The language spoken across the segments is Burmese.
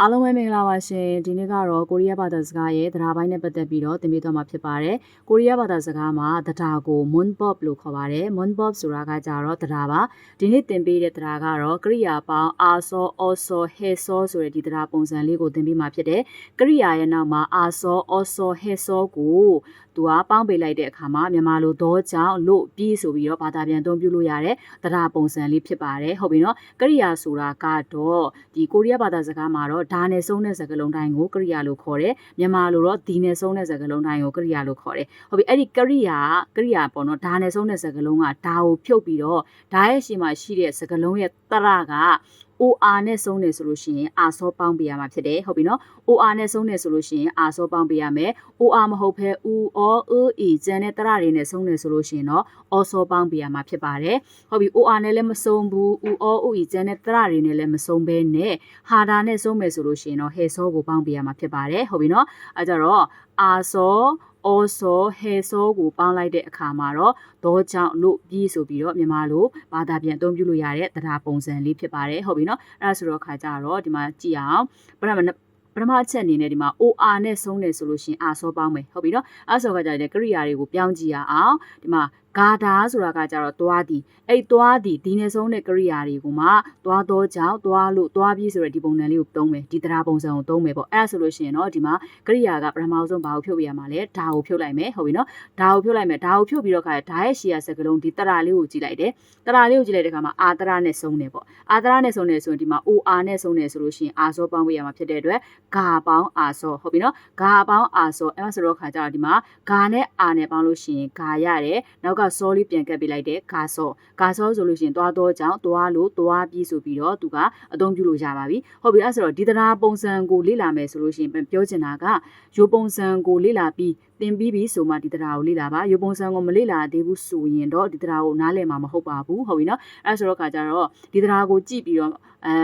အားလုံးပဲမင်္ဂလာပါရှင်ဒီနေ့ကတော့ကိုရီးယားဘာသာစကားရဲ့တရားပိုင်းနဲ့ပတ်သက်ပြီးတော့သင်ပေးသွားမှာဖြစ်ပါတယ်ကိုရီးယားဘာသာစကားမှာတရားကို moonbob လို့ခေါ်ပါတယ် moonbob ဆိုတာကကြတော့တရားပါဒီနေ့သင်ပေးတဲ့တရားကတော့ကရိယာပေါင်းအာစောအောစောဟဲစောဆိုတဲ့ဒီတရားပုံစံလေးကိုသင်ပေးမှာဖြစ်တယ်ကရိယာရဲ့နောက်မှာအာစောအောစောဟဲစောကိုသူကပေါင်းပေးလိုက်တဲ့အခါမှာမြန်မာလိုသောကြောင့်လို့ပြီးဆိုပြီးတော့ဘာသာပြန်အသုံးပြုလို့ရတဲ့တရားပုံစံလေးဖြစ်ပါတယ်ဟုတ်ပြီနော်ကရိယာဆိုတာကတော့ဒီကိုရီးယားဘာသာစကားမှာတော့ဓာနဲ့ဆုံးတဲ့စကားလုံးတိုင်းကိုကရိယာလို့ခေါ်တယ်မြန်မာလိုတော့ဒီနဲ့ဆုံးတဲ့စကားလုံးတိုင်းကိုကရိယာလို့ခေါ်တယ်ဟုတ်ပြီအဲ့ဒီကရိယာကရိယာပေါ့နော်ဓာနဲ့ဆုံးတဲ့စကားလုံးကဓာကိုဖြုတ်ပြီးတော့ဓာရဲ့ရှေ့မှာရှိတဲ့စကားလုံးရဲ့တရက OR နဲ့ဆုံးနေဆိုလို့ရှိရင်အာစောပေါင်းပေးရမှာဖြစ်တယ်ဟုတ်ပြီနော် OR နဲ့ဆုံးနေဆိုလို့ရှိရင်အာစောပေါင်းပေးရမယ် OR မဟုတ်ဘဲ U O O E ကျန်တဲ့တရတွေနဲ့ဆုံးနေဆိုလို့ရှိရင်တော့အောစောပေါင်းပေးရမှာဖြစ်ပါတယ်ဟုတ်ပြီ OR နဲ့လည်းမဆုံးဘူး U O O E ကျန်တဲ့တရတွေနဲ့လည်းမဆုံးဘဲနဲ့ဟာတာနဲ့ဆုံးမယ်ဆိုလို့ရှိရင်တော့ဟဲစောကိုပေါင်းပေးရမှာဖြစ်ပါတယ်ဟုတ်ပြီနော်အဲကြတော့အာစောအောစောဟဲစောကိုပေါင်းလိုက်တဲ့အခါမှာတော့ဒေါကြောင့်လို့ပြီးဆိုပြီးတော့မြန်မာလိုဘာသာပြန်အသုံးပြုလို့ရတဲ့တရားပုံစံလေးဖြစ်ပါတယ်ဟုတ်ပြီနော်အဲ့ဒါဆိုတော့ခါကြတော့ဒီမှာကြည့်အောင်ပထမ ပထမအချက်အနေနဲ့ဒီမှာ OR နဲ့ဆုံးတယ်ဆိုလို့ရှင်အာစောပေါင်းမယ်ဟုတ်ပြီနော်အဲ့ဆိုကကြတဲ့ကရိယာတွေကိုပြောင်းကြည့်ရအောင်ဒီမှာဂါဒါဆိုတာကကြတော့သွားသည်အဲ့သွားသည်ဒီနဲ့ဆုံးတဲ့ကရိယာတွေကိုမှသွားတော့ကြောင့်သွားလို့သွားပြီးဆိုတဲ့ဒီပုံစံလေးကိုသုံးမယ်ဒီတရားပုံစံကိုသုံးမယ်ပေါ့အဲ့ဒါဆိုလို့ရှိရင်တော့ဒီမှာကရိယာကပထမဆုံးဘာကိုဖြုတ်ပြရမှာလဲဓာကိုဖြုတ်လိုက်မယ်ဟုတ်ပြီနော်ဓာကိုဖြုတ်လိုက်မယ်ဓာကိုဖြုတ်ပြီးတော့ခါဓာရဲ့ရှေ့ရစကလုံးဒီတရာလေးကိုကြည့်လိုက်တယ်တရာလေးကိုကြည့်လိုက်တဲ့ခါမှာအာတရာနဲ့ဆုံးတယ်ပေါ့အာတရာနဲ့ဆုံးတယ်ဆိုရင်ဒီမှာ OR နဲ့ဆုံးတယ်ဆိုလို့ရှိရင်အာစောပေါင်းပြရမှာဖြစ်တဲ့အတွက်ဂါပေါင်းအာစောဟုတ်ပြီနော်ဂါပေါင်းအာစောအဲ့ဒါဆိုတော့ခါကြတော့ဒီမှာဂါနဲ့အာနဲ့ပေါင်းလို့ရှိရင်ဂါရတယ်နောက်ကစောလေးပြန်ကပ်ပေးလိုက်တဲ့ဂါစောဂါစောဆိုလို့ရှိရင်သွားတော့ကြောင့်သွားလို့သွားပြီးဆိုပြီးတော့သူကအသုံးပြုလို့ရပါပြီဟုတ်ပြီအဲ့ဆိုတော့ဒီတရားပုံစံကိုလေ့လာမယ်ဆိုလို့ရှိရင်ပြောချင်တာကရိုးပုံစံကိုလေ့လာပြီး သင်ပြီးပြီဆိုမှဒီတရားကိုလေ့လာပါရိုးပုံစံကိုမလေ့လာသေးဘူးဆိုရင်တော့ဒီတရားကိုနားလည်မှာမဟုတ်ပါဘူးဟုတ်ပြီနော်အဲ့ဆိုတော့ခါကြတော့ဒီတရားကိုကြည့်ပြီးတော့အဲ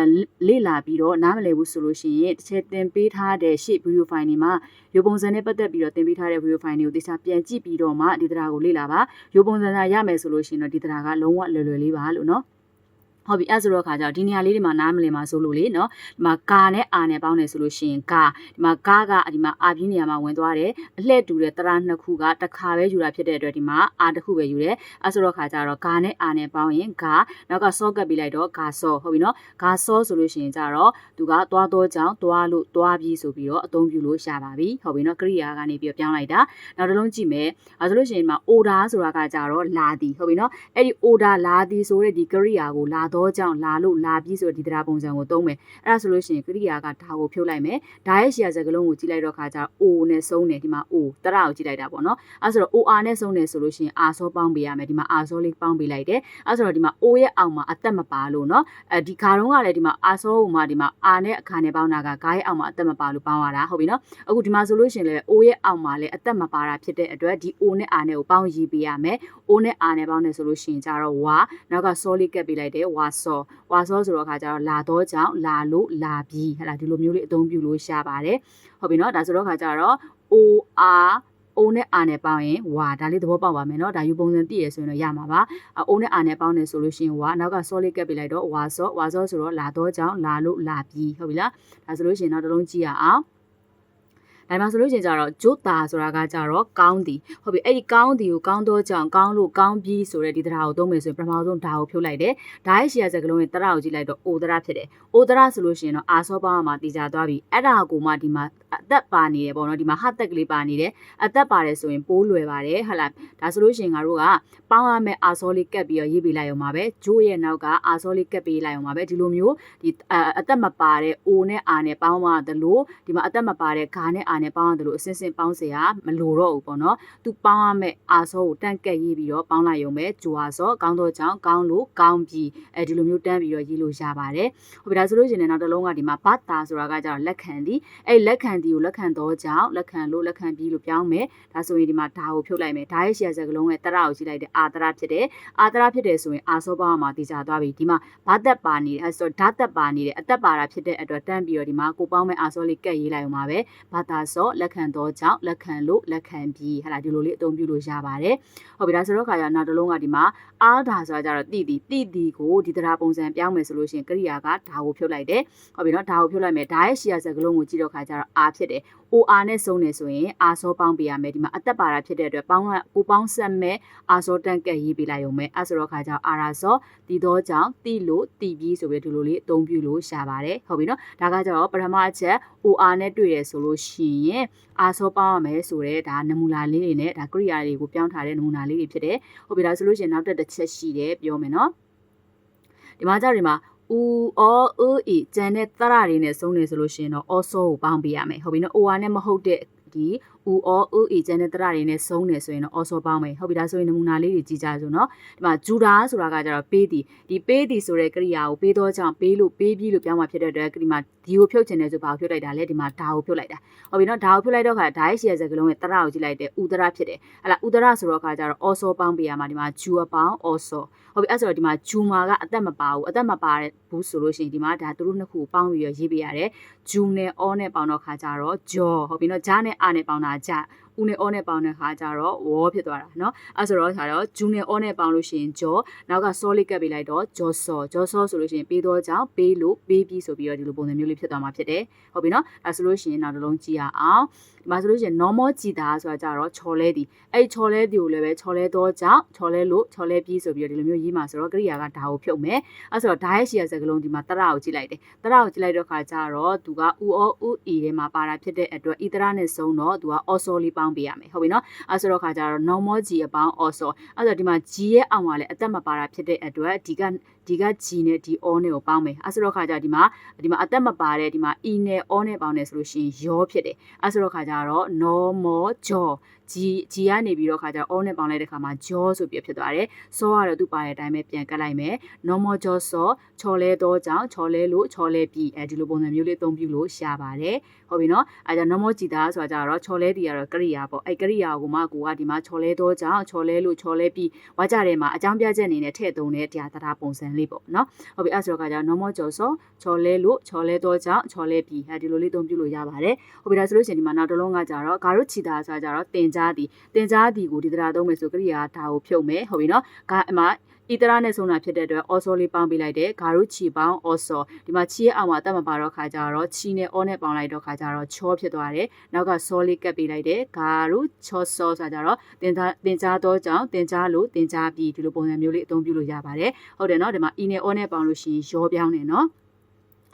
လေ့လာပြီးတော့နားမလည်ဘူးဆိုလို့ရှိရင်တစ်ချက်သင်ပေးထားတဲ့ရှေ့ video file တွေမှာရိုးပုံစံနဲ့ပတ်သက်ပြီးတော့သင်ပေးထားတဲ့ video file တွေကိုတခြားပြန်ကြည့်ပြီးတော့မှဒီတရားကိုလေ့လာပါရိုးပုံစံသာရမယ်ဆိုလို့ရှိရင်တော့ဒီတရားကလုံးဝလွယ်လွယ်လေးပါလို့နော် ဟုတ်ပြီအဲ့ဆိုတော့ခါကျတော့ဒီနေရာလေးတွေမှာနားမလည်မှာဆိုလို့လေနော်ဒီမှာကာနဲ့အာနဲ့ပေါင်းတယ်ဆိုလို့ရှိရင်ကာဒီမှာကာကဒီမှာအာပြင်းနေရာမှာဝင်သွားတယ်အလှည့်တူတဲ့တရနှစ်ခုကတစ်ခါပဲယူတာဖြစ်တဲ့အတွက်ဒီမှာအာတစ်ခုပဲယူတယ်အဲ့ဆိုတော့ခါကျတော့ကာနဲ့အာနဲ့ပေါင်းရင်ဂါနောက်ကစောကပ်ပြီးလိုက်တော့ဂါစောဟုတ်ပြီနော်ဂါစောဆိုလို့ရှိရင်ကျတော့သူကသွားတော့ကြောင်းသွားလို့သွားပြီးဆိုပြီးတော့အသုံးပြုလို့ရပါပြီဟုတ်ပြီနော်ကရိယာကနေပြီးပြောင်းလိုက်တာနောက်တစ်လုံးကြည့်မယ်အဲ့ဆိုလို့ရှိရင်မှာ order ဆိုတာကကြတော့လာသည်ဟုတ်ပြီနော်အဲ့ဒီ order လာသည်ဆိုတဲ့ဒီကရိယာကိုလာတော့ကြောင့်လာလို့လာပြီးဆိုဒီတရားပုံစံကိုသုံးမယ်အဲ့ဒါဆိုလို့ရှိရင်ကရိယာကဒါကိုဖြုတ်လိုက်မယ်ဒါရဲ့ရှီယာစကလုံးကိုကြည့်လိုက်တော့ခါကျတော့ O နဲ့ဆုံးတယ်ဒီမှာ O တရကိုကြည့်လိုက်တာပေါ့နော်အဲ့ဆိုတော့ OR နဲ့ဆုံးတယ်ဆိုလို့ရှိရင် R စောပေါင်းပေးရမယ်ဒီမှာ R စောလေးပေါင်းပေးလိုက်တယ်အဲ့ဆိုတော့ဒီမှာ O ရဲ့အောက်မှာအသက်မပါလို့နော်အဲဒီခါတုန်းကလည်းဒီမှာ R စောကိုမှဒီမှာ R နဲ့အခါနဲ့ပေါင်းတာကဂါရဲ့အောက်မှာအသက်မပါလို့ပေါင်းရတာဟုတ်ပြီနော်အခုဒီမှာဆိုလို့ရှိရင်လည်း O ရဲ့အောက်မှာလည်းအသက်မပါတာဖြစ်တဲ့အတွက်ဒီ O နဲ့ R နဲ့ကိုပေါင်းရေးပေးရမယ် O နဲ့ R နဲ့ပေါင်းတယ်ဆိုလို့ရှိရင်ကြတော့ဝါနောက်ကစောလေးကပ်ပေးလိုက်တယ်ဝါစောဝါစောဆိုတော့ခါကျတော့လာတော့ကြောင့်လာလို့လာပြီးဟဲ့လားဒီလိုမျိုးလေးအသုံးပြုလို့ရှာပါတယ်ဟုတ်ပြီနော်ဒါဆိုတော့ခါကျတော့ OR အိုးနဲ့အာနဲ့ပေါင်းရင်ဝါဒါလေးသဘောပေါက်ပါမယ်เนาะဒါယူပုံစံသိရဆိုရင်တော့ရမှာပါအိုးနဲ့အာနဲ့ပေါင်းတယ်ဆိုလို့ရှိရင်ဝါနောက်က solid ကပ်ပေးလိုက်တော့ဝါစောဝါစောဆိုတော့လာတော့ကြောင်းလာလို့လာပြီးဟုတ်ပြီလားဒါဆိုလို့ရှိရင်နောက်တစ်လုံးကြည့်ရအောင် ဒါမှဆိုလို့ရှိရင်ကြတော့ဂျိုတာဆိုတာကကြတော့ကောင်းသည်ဟုတ်ပြီအဲ့ဒီကောင်းသည်ကိုကောင်းတော့ကြောင်ကောင်းလို့ကောင်းပြီးဆိုတဲ့ဒီတရားကိုသုံးမယ်ဆိုရင်ပထမဆုံးဓာကိုဖြုတ်လိုက်တယ်ဓာရဲ့ရှေ့ရစကလုံးရဲ့တရကိုကြည့်လိုက်တော့အိုတရဖြစ်တယ်အိုတရဆိုလို့ရှိရင်တော့အာစောပေါင်းမှာတည်ကြသွားပြီအဲ့ဒါကိုမှဒီမှာအသက်ပါနေတယ်ပေါ့နော်ဒီမှာဟတ်သက်ကလေးပါနေတယ်အသက်ပါတယ်ဆိုရင်ပိုးလွယ်ပါတယ်ဟလာဒါဆိုလို့ရှိရင်ငါတို့ကပေါင်းရမယ့်အာစောလေးကပ်ပြီးတော့ရေးပေးလိုက်အောင်ပါပဲဂျိုးရဲ့နောက်ကအာစောလေးကပ်ပေးလိုက်အောင်ပါပဲဒီလိုမျိုးဒီအသက်မပါတဲ့အိုနဲ့အာနဲ့ပေါင်းရတယ်လို့ဒီမှာအသက်မပါတဲ့ဂါနဲ့အာနပေါင်းရတယ်လို့အစင်းစင်းပေါင်းเสียမလိုတော့ဘူးပေါ့နော်သူပေါင်းရမယ့်အာစောကိုတန့်ကက်ရေးပြီးတော့ပေါင်းလိုက်ရုံပဲဂျိုအာစောကောင်းတော့ကြောင်းကောင်းလို့ကောင်းပြီးအဲဒီလိုမျိုးတန်းပြီးတော့ရေးလို့ရပါတယ်ဟုတ်ပြီဒါဆိုလို့ရှိရင်နောက်တစ်လုံးကဒီမှာဘတ်တာဆိုတာကကြတော့လက်ခံသည်အဲ့လက်ခံသည်ကိုလက်ခံတော့ကြောင့်လက်ခံလို့လက်ခံပြီးလို့ပြောင်းမယ်ဒါဆိုရင်ဒီမှာဓာကိုဖြုတ်လိုက်မယ်ဓာရဲ့ရှယ်စကလုံးရဲ့တရကိုကြည့်လိုက်တဲ့အာတရဖြစ်တယ်အာတရဖြစ်တယ်ဆိုရင်အာစောပေါင်းမှာတည်ကြသွားပြီဒီမှာဘာသက်ပါနေတယ်အဲဆိုဓာတ်သက်ပါနေတယ်အသက်ပါတာဖြစ်တဲ့အတွက်တန်းပြီးတော့ဒီမှာကိုပေါင်းမဲ့အာစောလေးကက်ရေးလိုက်အောင်ပါပဲဘာသာ စောလက်ခံသောကြောင့်လက်ခံလို့လက်ခံပြီးဟလာဒီလိုလေးအသုံးပြုလို့ရပါတယ်ဟုတ်ပြီဒါဆိုတော့ခါကျနောက်တစ်လုံးကဒီမှာအားဒါဆိုတာကြတော့တိတိတိတိကိုဒီတရားပုံစံပြောင်းမယ်ဆိုလို့ရှိရင်ကရိယာကဒါကိုဖြုတ်လိုက်တယ်ဟုတ်ပြီနော်ဒါကိုဖြုတ်လိုက်မယ်ဒါရဲ့ရှီယာစကလုံးကိုကြည့်တော့ခါကျတော့အားဖြစ်တယ် OR နဲ့စုံနေဆိုရင်အာစောပေါင်းပေးရမယ်ဒီမှာအသက်ပါတာဖြစ်တဲ့အတွက်ပေါင်းကကိုပေါင်းဆက်မဲ့အာစောတန်ကက်ရေးပေးလိုက်ရုံပဲအဲဆိုတော့ခါကျတော့အာရာစောတီတော့ကြောင့်တီလို့တီပြီးဆိုပြီးဒီလိုလေးအသုံးပြုလို့ရှာပါတယ်ဟုတ်ပြီနော်ဒါကကျတော့ပထမအချက် OR နဲ့တွေ့ရဆိုလို့ရှိရင်အာစောပေါင်းရမယ်ဆိုတော့ဒါနမူနာလေးတွေနဲ့ဒါကရိယာတွေကိုပြောင်းထားတဲ့နမူနာလေးတွေဖြစ်တယ်ဟုတ်ပြီဒါဆိုလို့ရှိရင်နောက်တစ်ချက်ရှိတယ်ပြောမယ်နော်ဒီမှာကြဒီမှာอูအောအအကျန်တဲ့သရတွေနဲ့စုံနေဆိုလို့ရှိရင်တော့ also ကိုပေါင်းပေးရမယ်ဟုတ်ပြီနော် OR နဲ့မဟုတ်တဲ့ဒီ ဦးဩဦးအေဂျန်နဲ့တရတွေနဲ့ဆုံးနေဆိုရင်တော့ also ပေါင်းမယ်ဟုတ်ပြီဒါဆိုရင်နမူနာလေးတွေကြည့်ကြစို့နော်ဒီမှာဂျူဒါဆိုတာကကြတော့ပေးသည်ဒီပေးသည်ဆိုတဲ့ကရိယာကိုပေးတော့ကြောင့်ပေးလို့ပေးပြီးလို့ပြောင်းမှာဖြစ်တဲ့အတွက်ဒီမှာဒီကိုဖြုတ်ချင်တယ်ဆိုဘာကိုဖြုတ်လိုက်တာလဲဒီမှာဒါကိုဖြုတ်လိုက်တာဟုတ်ပြီနော်ဒါကိုဖြုတ်လိုက်တော့ခါဒါရဲ့ရှည်ရစကလုံးရဲ့တရကိုကြည့်လိုက်တယ်ဥဒရဖြစ်တယ်ဟလာဥဒရဆိုတော့ခါကြတော့ also ပေါင်းပေးရမှာဒီမှာဂျူအပေါင်း also ဟုတ်ပြီအဲ့ဆိုတော့ဒီမှာဂျူမာကအသက်မပါဘူးအသက်မပါတဲ့ဘူးဆိုလို့ရှိရင်ဒီမှာဒါသူတို့နှစ်ခုပေါင်းပြီးရရေးပေးရတယ်ဂျူနဲ့ all နဲ့ပေါင်းတော့ခါကြတော့ jaw ဟုတ်ပြီနော်ဂျာနဲ့ a နဲ့ပေါင်းတာဂျာဦးနဲ့အောနဲ့ပေါင်းတဲ့ခါကျတော့ဝေါ်ဖြစ်သွားတာเนาะအဲ့ဆိုတော့ခါတော့ဂျူနဲ့အောနဲ့ပေါင်းလို့ရှိရင်ဂျောနောက်က solid ကပ်ပေးလိုက်တော့ဂျောဆောဂျောဆောဆိုလို့ရှိရင်ပေးတော့ကြောင့်ပေးလို့ပေးပြီးဆိုပြီးတော့ဒီလိုပုံစံမျိုးလေးဖြစ်သွားမှာဖြစ်တယ်ဟုတ်ပြီเนาะဒါဆိုလို့ရှိရင်နောက်တစ်လုံးကြည့်ရအောင်ဒီမှာဆိုလို့ရှိရင် normal ကြည်တာဆိုတာကြတော့ချော်လဲသည်အဲ့ချော်လဲသည်ကိုလည်းပဲချော်လဲတော့ကြောင့်ချော်လဲလို့ချော်လဲပြီးဆိုပြီးတော့ဒီလိုမျိုးရေးမှာဆိုတော့ကရိယာကဒါကိုဖြုတ်မယ်အဲ့ဆိုတော့ဒါရဲ့ရှီယာစကလုံးဒီမှာတရကိုကြည့်လိုက်တယ်တရကိုကြည့်လိုက်တော့ခါကျတော့သူကဥအောဥအီထဲမှာပါတာဖြစ်တဲ့အတွက်ဤတရနဲ့ဆုံးတော့သူက also လေးပေါင်းပေးရမယ်ဟုတ်ပြီနော်အဲ့ဆိုတော့ခါကျတော့ normal g အပေါင်း also အဲ့ဆိုဒီမှာ g ရဲ့အောက်မှာလည်းအသက်မပါတာဖြစ်တဲ့အတွက်ဒီက ဒီက G နဲ့ဒီ O နဲ့ကိုပေါင်းမယ်အဲဆိုတော့ခါကျဒီမှာဒီမှာအသက်မပါတဲ့ဒီမှာ E နဲ့ O နဲ့ပေါင်းတယ်ဆိုလို့ရှိရင်ရောဖြစ်တယ်အဲဆိုတော့ခါကျတော့ normal jaw G G ကနေပြီးတော့ခါကျတော့ O နဲ့ပေါင်းလိုက်တဲ့ခါမှာ jaw ဆိုပြီးဖြစ်သွားတယ်စောကတော့သူပါတဲ့အတိုင်းပဲပြန်ကတ်လိုက်မယ် normal jaw စောချော်လဲတော့ကြောင့်ချော်လဲလို့ချော်လဲပြီးအဲဒီလိုပုံစံမျိုးလေးအသုံးပြုလို့ရှာပါတယ်ဟုတ်ပြီနော်အဲဒါ normal ကြည်သားဆိုတာကြတော့ချော်လဲတီကတော့ကရိယာပေါ့အဲကရိယာကိုမှကိုကဒီမှာချော်လဲတော့ကြောင့်ချော်လဲလို့ချော်လဲပြီးဝါကြထဲမှာအကြောင်းပြချက်အနေနဲ့ထည့်သုံးတဲ့တရားတရားပုံစံလေးပေါ့နော်ဟုတ်ပြီအဲဆိုတော့ကကြ normal ကြော်စောချော်လဲလို့ချော်လဲတော့ကြောင့်ချော်လဲပြီးအဲဒီလိုလေးအသုံးပြုလို့ရပါတယ်ဟုတ်ပြီဒါဆိုလို့ရှိရင်ဒီမှာနောက်တစ်လုံးကကြတော့ဂါရုချီသားဆိုတာကြတော့တင်ကြားသည်တင်ကြားသည်ကိုဒီတရားသုံးမယ်ဆိုကရိယာဒါကိုဖြုတ်မယ်ဟုတ်ပြီနော်ဂါအမ ဤတရနဲ့ဆုံးတာဖြစ်တဲ့အတွက် also လေးပေါင်းပေးလိုက်တယ်ဂါရုချီပေါင်း also ဒီမှာချီရဲ့အောက်မှာတက်မပါတော့ခါကြတော့ချီနဲ့ o နဲ့ပေါင်းလိုက်တော့ခါကြတော့ချောဖြစ်သွားတယ်နောက်က solid ကပ်ပေးလိုက်တယ်ဂါရုချောဆောဆိုတာကြတော့တင်ကြားတင်ကြားတော့ကြောင့်တင်ကြားလို့တင်ကြားပြီးဒီလိုပုံစံမျိုးလေးအသုံးပြုလို့ရပါတယ်ဟုတ်တယ်နော်ဒီမှာ e နဲ့ o နဲ့ပေါင်းလို့ရှိရင်ရောပြောင်းတယ်နော်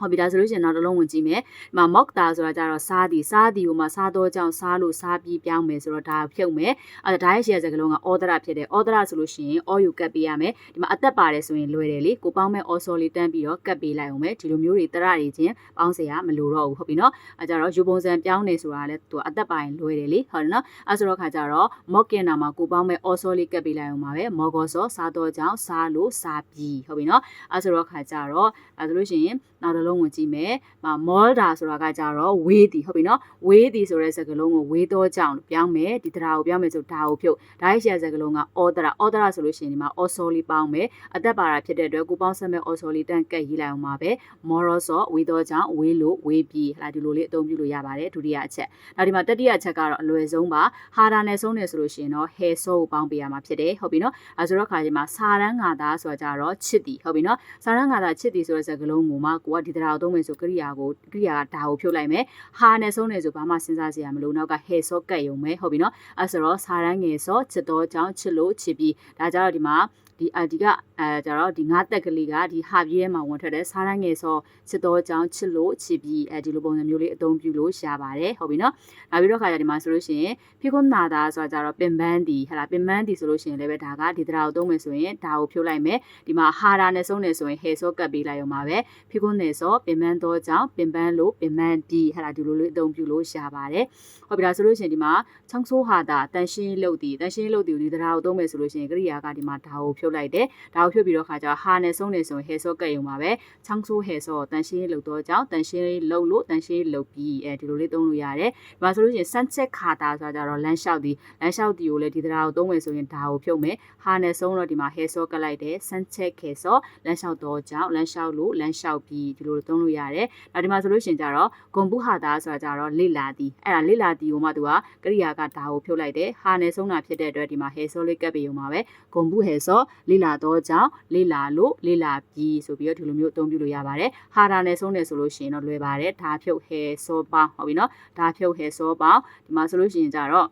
ဟုတ်ပြီဒါဆိုလို့ရှိရင်နောက်တစ်လုံးဝင်ကြည့်မယ်ဒီမှာ mock တာဆိုတာကြတော့စားသည်စားသည်ကိုမှစားတော့ကြောင့်စားလို့စားပြီးပြောင်းမယ်ဆိုတော့ဒါဖြုတ်မယ်အဲဒါရဲ့ရှယ်စကလုံးက order ဖြစ်တယ် order ဆိုလို့ရှိရင် all you ကတ်ပေးရမယ်ဒီမှာအသက်ပါတယ်ဆိုရင်လွယ်တယ်လေကိုပေါင်းမဲ့ also လေးတန်းပြီးတော့ကတ်ပေးလိုက်အောင်မယ်ဒီလိုမျိုးတွေတရတွေချင်းပေါင်းစရာမလိုတော့ဘူးဟုတ်ပြီနော်အဲကြတော့ယူပုံစံပြောင်းနေဆိုတာလဲသူအသက်ပါရင်လွယ်တယ်လေဟုတ်တယ်နော်အဲဆိုတော့ခါကြတော့ mock ကင်နာမှာကိုပေါင်းမဲ့ also လေးကတ်ပေးလိုက်အောင်ပါပဲ mock ဆိုစားတော့ကြောင့်စားလို့စားပြီးဟုတ်ပြီနော်အဲဆိုတော့ခါကြတော့အဲဆိုလို့ရှိရင်နောက်တစ်လုံးဝင်ကြည့်မယ်။မာ molda ဆိုတာကကြတော့ဝေးသည်ဟုတ်ပြီနော်။ဝေးသည်ဆိုတဲ့စကားလုံးကိုဝေးတော့ကြောင်ပြောင်းမယ်။ဒီတရားကိုပြောင်းမယ်ဆိုဒါကိုဖြုတ်။ဒါရဲ့ရှယ်စကားလုံးက order order ဆိုလို့ရှိရင်ဒီမှာ also လေးပေါင်းမယ်။အသက်ပါတာဖြစ်တဲ့အတွက်ကိုပေါင်းဆက်မဲ့ also လေးတန်းကတ်ရေးလိုက်အောင်ပါပဲ။ moral ဆိုဝေးတော့ကြောင်ဝေးလို့ဝေးပြီးဟလာဒီလိုလေးအသုံးပြုလို့ရပါတယ်ဒုတိယအချက်။နောက်ဒီမှာတတိယအချက်ကတော့အလွယ်ဆုံးပါ။ဟာတာနဲ့ဆုံးနေဆိုလို့ရှိရင်တော့ hair so ကိုပေါင်းပေးရမှာဖြစ်တယ်ဟုတ်ပြီနော်။အဲဆိုတော့ခါကြီးမှာစာရန်ငါသားဆိုတာကြတော့ချစ်သည်ဟုတ်ပြီနော်။စာရန်ငါသားချစ်သည်ဆိုတဲ့စကားလုံးကိုမှကိုကဒီတရားကိုသုံးမယ်ဆိုကရိယာကိုကရိယာကဒါကိုဖြုတ်လိုက်မယ်ဟာနဲ့ဆုံးနေဆိုဘာမှစဉ်းစားစရာမလိုနောက်ကဟဲဆော့ကတ်ယုံမယ်ဟုတ်ပြီနော်အဲဆိုတော့စာရန်ငယ်ဆော့ချစ်တော့ကြောင်းချစ်လို့ချစ်ပြီးဒါကြတော့ဒီမှာ ဒီအဒီကအဲကြတော့ဒီငါးတက်ကလေးကဒီဟာပြည့်ထဲမှာဝင်ထွက်တဲ့စားရမ်းငယ်ဆောချစ်တော့ကြောင်းချစ်လို့ချစ်ပြီးအဲဒီလိုပုံစံမျိုးလေးအသုံးပြုလို့ရှားပါတယ်ဟုတ်ပြီနော်နောက်ပြီးတော့ခါကြဒီမှာဆိုလို့ရှိရင်ဖိခွန်နာတာဆိုတာကြတော့ပင်ပန်းဒီဟလာပင်ပန်းဒီဆိုလို့ရှိရင်လည်းပဲဒါကဒီတရားကိုသုံးမယ်ဆိုရင်ဒါကိုဖြုတ်လိုက်မယ်ဒီမှာဟာရာနဲ့ဆုံးနေဆိုရင်ဟဲဆော့ကတ်ပေးလိုက်အောင်ပါပဲဖိခွန်နေဆောပင်ပန်းတော့ကြောင်းပင်ပန်းလို့ပင်ပန်းဒီဟလာဒီလိုလေးအသုံးပြုလို့ရှားပါတယ်ဟုတ်ပြီဒါဆိုလို့ရှိရင်ဒီမှာချောင်းဆိုးဟာတာတန်ရှင်းလုပ်ဒီတန်ရှင်းလုပ်ဒီဒီတရားကိုသုံးမယ်ဆိုလို့ရှိရင်ကရိယာကဒီမှာဒါကိုဖြုတ်တ်လိုက်တယ်ဒါကိုဖြုတ်ပြီးတော့ခါကျတော့ဟာနဲ့ဆုံးနေဆိုရင်ဟဲဆော့ကတ်ရုံပါပဲချောင်းဆိုးဟဲဆော့တန်ရှင်းလှုပ်တော့ကြောင်းတန်ရှင်းလှုပ်လို့တန်ရှင်းလှုပ်ပြီးအဲဒီလိုလေးသုံးလို့ရတယ်ဒီမှာဆိုလို့ရှိရင် sunset ခါတာဆိုတာကြတော့လမ်းလျှောက်ဒီလမ်းလျှောက်ဒီကိုလည်းဒီတရားကိုသုံးမယ်ဆိုရင်ဒါကိုဖြုတ်မယ်ဟာနဲ့ဆုံးတော့ဒီမှာဟဲဆော့ကတ်လိုက်တယ် sunset ခဲဆော့လမ်းလျှောက်တော့ကြောင်းလမ်းလျှောက်လို့လမ်းလျှောက်ပြီးဒီလိုသုံးလို့ရတယ်ဒါဒီမှာဆိုလို့ရှိရင်ကြတော့ဂုံပုဟာတာဆိုတာကြတော့လိလာတီအဲ့ဒါလိလာတီကိုမှသူကကရိယာကဒါကိုဖြုတ်လိုက်တယ်ဟာနဲ့ဆုံးတာဖြစ်တဲ့အတွက်ဒီမှာဟဲဆော့လေးကပ်ပြီးရုံပါပဲဂုံပုဟဲဆော့လိလာတော့ကြောင်းလိလာလို့လိလာပြီးဆိုပြီးတော့ဒီလိုမျိုးအသုံးပြုလို့ရပါတယ်ဟာတာနဲ့ဆုံးတယ်ဆိုလို့ရှိရင်တော့လွယ်ပါတယ်ဒါဖြုတ်ဟဲဆော့ပေါင်းဟုတ်ပြီနော်ဒါဖြုတ်ဟဲဆော့ပေါင်းဒီမှာဆိုလို့ရှိရင်ကြတော့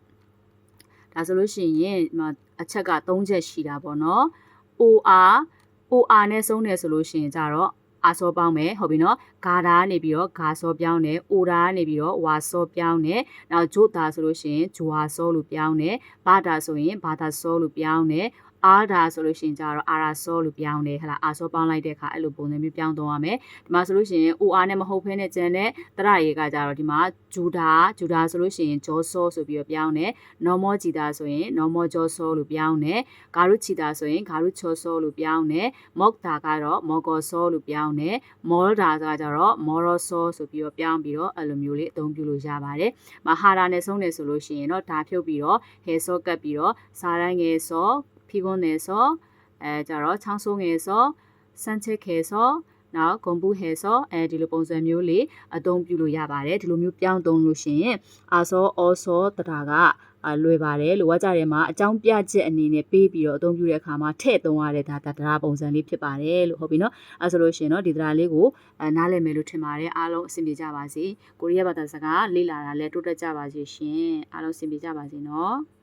ဒါဆိုလို့ရှိရင်ဒီမှာအချက်က၃ချက်ရှိတာပေါ့နော် OR OR နဲ့ဆုံးတယ်ဆိုလို့ရှိရင်ကြတော့အာစောပေါင်းမယ်ဟုတ်ပြီနော်ဂါဒါကနေပြီးတော့ဂါစောပြောင်းတယ်အိုဒါကနေပြီးတော့ဝါစောပြောင်းတယ်နောက်ဂျိုတာဆိုလို့ရှိရင်ဂျွာစောလို့ပြောင်းတယ်ဘာတာဆိုရင်ဘာတာစောလို့ပြောင်းတယ် အာဒါဆိုလို့ရှိရင်ကြတော့အာရာစောလို့ပြောင်းတယ်ဟလာအာစောပေါင်းလိုက်တဲ့အခါအဲ့လိုပုံစံမျိုးပြောင်းသွားရမယ်ဒီမှာဆိုလို့ရှိရင် OR နဲ့မဟုတ်ဖဲနဲ့ကျန်တဲ့တရရေကကြတော့ဒီမှာဂျူဒါဂျူဒါဆိုလို့ရှိရင်ဂျောစောဆိုပြီးတော့ပြောင်းတယ် normal ဂျီတာဆိုရင် normal ဂျောစောလို့ပြောင်းတယ်ဂါရုချီတာဆိုရင်ဂါရုချောစောလို့ပြောင်းတယ်မော့တာကတော့မော်ကောစောလို့ပြောင်းတယ်မော်ဒါကကြတော့မော်ရောစောဆိုပြီးတော့ပြောင်းပြီးတော့အဲ့လိုမျိုးလေးအသုံးပြုလို့ရပါတယ်မဟာရာနဲ့ဆုံးတယ်ဆိုလို့ရှိရင်တော့ဒါဖြုတ်ပြီးတော့ဟဲစောကပ်ပြီးတော့စားတိုင်းငယ်စော ဖီကွန်းနယ်စောအဲကြတော့ချောင်းဆိုးငယ်စောစမ်းချက်ခဲစောနောက်ဂုံပူဟဲဆောအဲဒီလိုပုံစံမျိုးလေးအသုံးပြုလို့ရပါတယ်ဒီလိုမျိုးပြောင်းသုံးလို့ရှိရင်အာဆောအောဆောတတာကအလွယ်ပါတယ်လိုဝါကြတယ်မှာအကြောင်းပြချက်အနေနဲ့ပေးပြီးတော့အသုံးပြုတဲ့အခါမှာထည့်သုံးရတဲ့ဒါတရားပုံစံလေးဖြစ်ပါတယ်လို့ဟုတ်ပြီနော်အဲဆိုလို့ရှိရင်တော့ဒီတရားလေးကိုနားလည်မယ်လို့ထင်ပါတယ်အားလုံးအဆင်ပြေကြပါစေကိုရီးယားဘာသာစကားလေ့လာတာလည်းတိုးတက်ကြပါစေရှင်အားလုံးအဆင်ပြေကြပါစေနော်